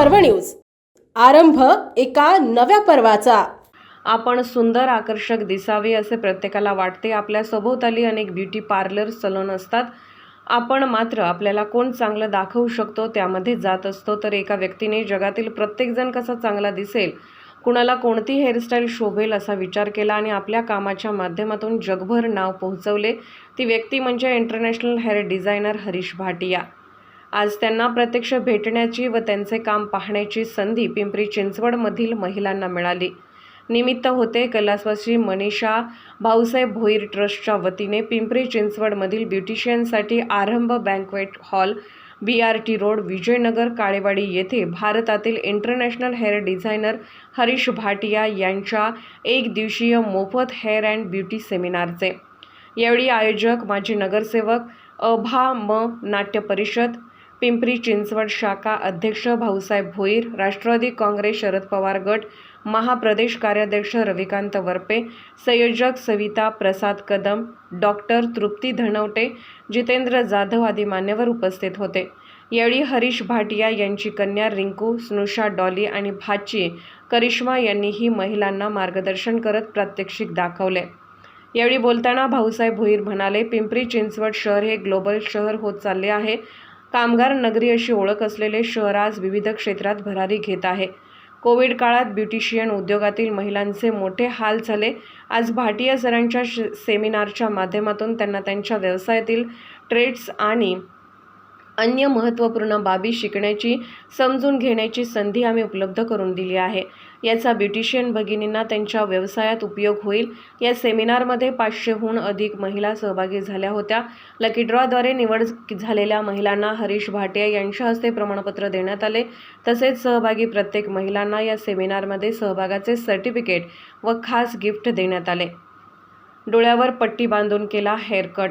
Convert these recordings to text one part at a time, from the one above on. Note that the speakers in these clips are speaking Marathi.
पर्व न्यूज. आरंभ एका नव्या पर्वाचा. आपण सुंदर आकर्षक दिसावे असे प्रत्येकाला वाटते. आपल्या सभोवताली अनेक ब्युटी पार्लर सलोन असतात. आपण मात्र आपल्याला कोण चांगलं दाखवू शकतो त्यामध्ये जात असतो. तर एका व्यक्तीने जगातील प्रत्येकजण कसा चांगला दिसेल कुणाला कोणती हेअरस्टाईल शोभेल असा विचार केला आणि आपल्या कामाच्या माध्यमातून जगभर नाव पोहोचवले ती व्यक्ती म्हणजे international hair designer Harish Bhatia. आज त्यांना प्रत्यक्ष भेटण्याची व त्यांचे काम पाहण्याची संधी पिंपरी चिंचवडमधील महिलांना मिळाली. निमित्त होते कैलासवासी मनीषा भाऊसाहेब भोईर ट्रस्टच्या वतीने पिंपरी चिंचवडमधील ब्युटिशियनसाठी Aarambh banquet hall B R T road Vijaynagar Kalewadi येथे भारतातील international hair designer Harish Bhatia यांच्या एक दिवसीय मोफत हेअर अँड ब्युटी सेमिनारचे. यावेळी आयोजक माजी नगरसेवक अभा म नाट्य परिषद पिंपरी चिंचवड शाखा अध्यक्ष भाऊसाहेब भोईर राष्ट्रवादी काँग्रेस शरद पवार गट महाप्रदेश कार्याध्यक्ष रविकांत वरपे संयोजक सविता प्रसाद कदम डॉक्टर तृप्ती धनवटे जितेंद्र जाधव आदी मान्यवर उपस्थित होते. यावेळी हरीश भाटिया यांची कन्या रिंकू स्नुषा डॉली आणि भाची करिश्मा यांनीही महिलांना मार्गदर्शन करत प्रात्यक्षिक दाखवले. यावेळी बोलताना भाऊसाहेब भोईर म्हणाले पिंपरी चिंचवड शहर हे ग्लोबल शहर होत चालले आहे. कामगार नगरी अशी ओळख असलेले शहर आज विविध क्षेत्रात भरारी घेत आहे. कोविड काळात ब्युटिशियन उद्योगातील महिलांचे मोठे हाल झाले. आज भाटिया सरांच्या सेमिनारच्या माध्यमातून त्यांना त्यांच्या व्यवसायातील ट्रेड्स आणि अन्य महत्त्वपूर्ण बाबी शिकण्याची समजून घेण्याची संधी आम्ही उपलब्ध करून दिली आहे. याचा ब्युटिशियन भगिनींना त्यांच्या व्यवसायात उपयोग होईल. या सेमिनारमध्ये पाचशेहून अधिक महिला सहभागी झाल्या होत्या. लकी ड्रॉद्वारे निवड झालेल्या महिलांना हरीश भाटिया यांच्या हस्ते प्रमाणपत्र देण्यात आले. तसेच सहभागी प्रत्येक महिलांना या सेमिनारमध्ये सहभागाचे सर्टिफिकेट व खास गिफ्ट देण्यात आले. डोळ्यावर पट्टी बांधून केला हेअरकट.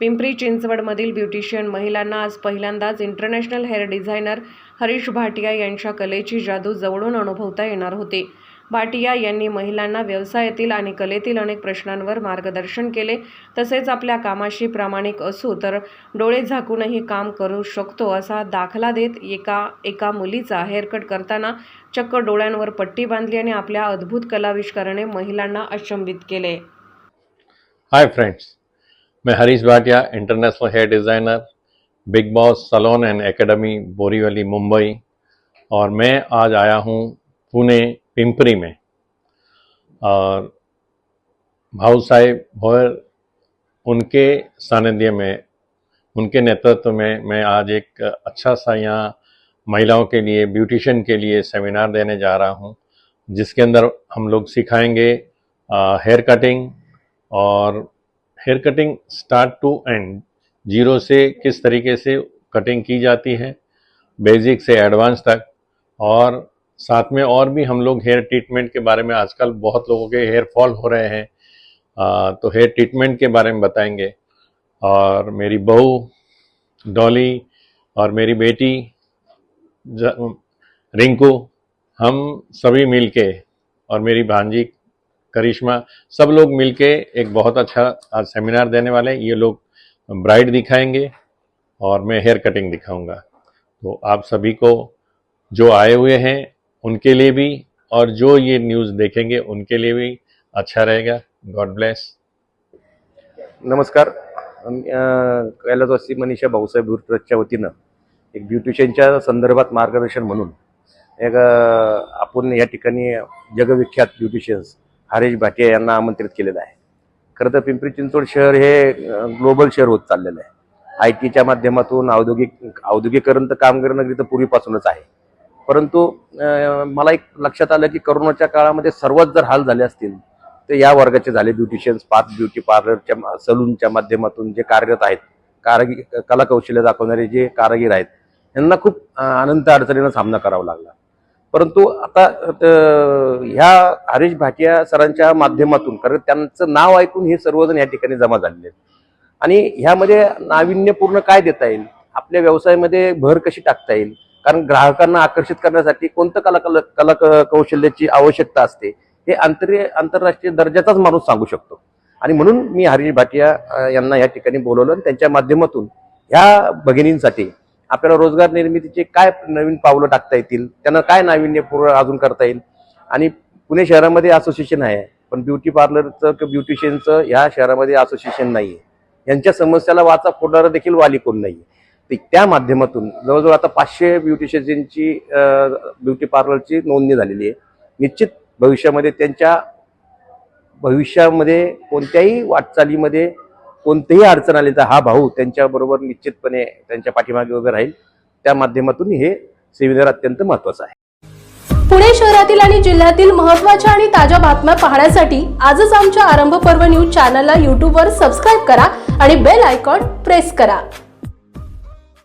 पिंपरी चिंचवडमधील ब्युटिशियन महिलांना आज पहिल्यांदाच international hair designer Harish Bhatia यांच्या कलेची जादू जवळून अनुभवता येणार होती. भाटिया यांनी महिलांना व्यवसायातील आणि कलेतील अनेक प्रश्नांवर मार्गदर्शन केले. तसेच आपल्या कामाशी प्रामाणिक असू तर डोळे झाकूनही काम करू शकतो असा दाखला देत एका एका मुलीचा हेअरकट करताना चक्क डोळ्यांवर पट्टी बांधली आणि आपल्या अद्भुत कलाविष्काराने महिलांना अचंबित केले. हाय फ्रेंड्स मैं Harish Bhatia international hair designer big boss salon and academy Borivali Mumbai और मैं आज आया हूँ पुणे, पिंपरी में। और भाऊ साहेब भोयर, उनके सानिध्य में, उनके नेतृत्व में मैं आज एक अच्छा सा यहाँ महिलाओं के लिए, ब्यूटिशियन के लिए सेमिनार देने जा रहा हूँ, जिसके अंदर हम लोग सिखाएँगे हेयर कटिंग और hair cutting start to end zero से किस तरीके से कटिंग की जाती है बेसिक से एडवांस तक और साथ में और भी हम लोग हेयर ट्रीटमेंट के बारे में आजकल बहुत लोगों के हेयर फॉल हो रहे हैं। आ, तो हेयर ट्रीटमेंट के बारे में बताएँगे। और मेरी बहू डॉली और मेरी बेटी रिंकू हम सभी मिलके और मेरी भांजी करिश्मा सब लोग मिलके एक बहुत अच्छा आज सेमिनार देने वाले हैं। ये लोग ब्राइड दिखाएंगे और मैं हेयर कटिंग दिखाऊंगा। तो आप सभी को जो आए हुए हैं उनके लिए भी और जो ये न्यूज़ देखेंगे उनके लिए भी अच्छा रहेगा। गॉड ब्लेस नमस्कार। आम्ही, तो कैलासवासी मनीषा भाऊसाहेब दूर वतीनं एक ब्युटिशियनच्या संदर्भात मार्गदर्शन म्हणून एक आपण या ठिकाणी जगविख्यात ब्युटिशियन्स हरीश भाटिया यांना आमंत्रित केलेलं आहे. खरं तर पिंपरी चिंचवड शहर हे ग्लोबल शहर होत चाललेलं आहे. आय टीच्या माध्यमातून औद्योगिक औद्योगिकरण तर कामगार नगरी तर पूर्वीपासूनच आहे. परंतु मला एक लक्षात आलं की करोनाच्या काळामध्ये सर्वच जर हाल झाले असतील तर या वर्गाचे झाले ब्युटिशियन्स पाच ब्युटी पार्लरच्या सलूनच्या माध्यमातून जे कार्यरत आहेत कारागीर कलाकौशल्य दाखवणारे जे कारागीर आहेत यांना खूप अनंत अडचणींना सामना करावा लागला. परंतु आता ह्या हरीश भाटिया सरांच्या माध्यमातून कारण त्यांचं नाव ऐकून हे सर्वजण या ठिकाणी जमा झालेले आहेत. आणि ह्यामध्ये नाविन्यपूर्ण काय देता येईल? आपल्या व्यवसायामध्ये भर कशी टाकता येईल? कारण ग्राहकांना आकर्षित करण्यासाठी कोणतं कला कला कला कौशल्याची आवश्यकता असते हे आंतर आंतरराष्ट्रीय दर्जाचाच माणूस सांगू शकतो. आणि म्हणून मी हरीश भाटिया यांना या ठिकाणी बोलवलं आणि त्यांच्या माध्यमातून ह्या भगिनींसाठी आपल्याला रोजगार निर्मितीचे काय नवीन पावलं टाकता येतील? त्यांना काय नाविन्यपूर्ण अजून करता येईल? आणि पुणे शहरामध्ये असोसिएशन आहे पण ब्युटी पार्लरचं किंवा ब्युटिशियनचं ह्या शहरामध्ये असोसिएशन नाही आहे यांच्या समस्याला वाचा फोडणारं देखील वाली कोण नाही आहे त्या माध्यमातून जवळजवळ आता पाचशे ब्युटिशियनची ब्युटी पार्लरची नोंदणी झालेली आहे. निश्चित भविष्यामध्ये त्यांच्या भविष्यामध्ये कोणत्याही वाटचालीमध्ये कोणतीही अडचण आली तर हा भाऊ त्यांच्याबरोबर निश्चितपणे त्यांच्या पाठीमागे उभे राहील. त्या माध्यमातून हे सेमिनार अत्यंत महत्वाचं आहे. पुणे शहरातील आणि जिल्ह्यातील महत्त्वाच्या आणि ताज्या बातम्या पाहण्यासाठी आजच आमच्या आरंभ पर्व न्यूज चॅनलला यूट्यूबवर सबस्क्राईब करा आणि बेल आयकॉन प्रेस करा.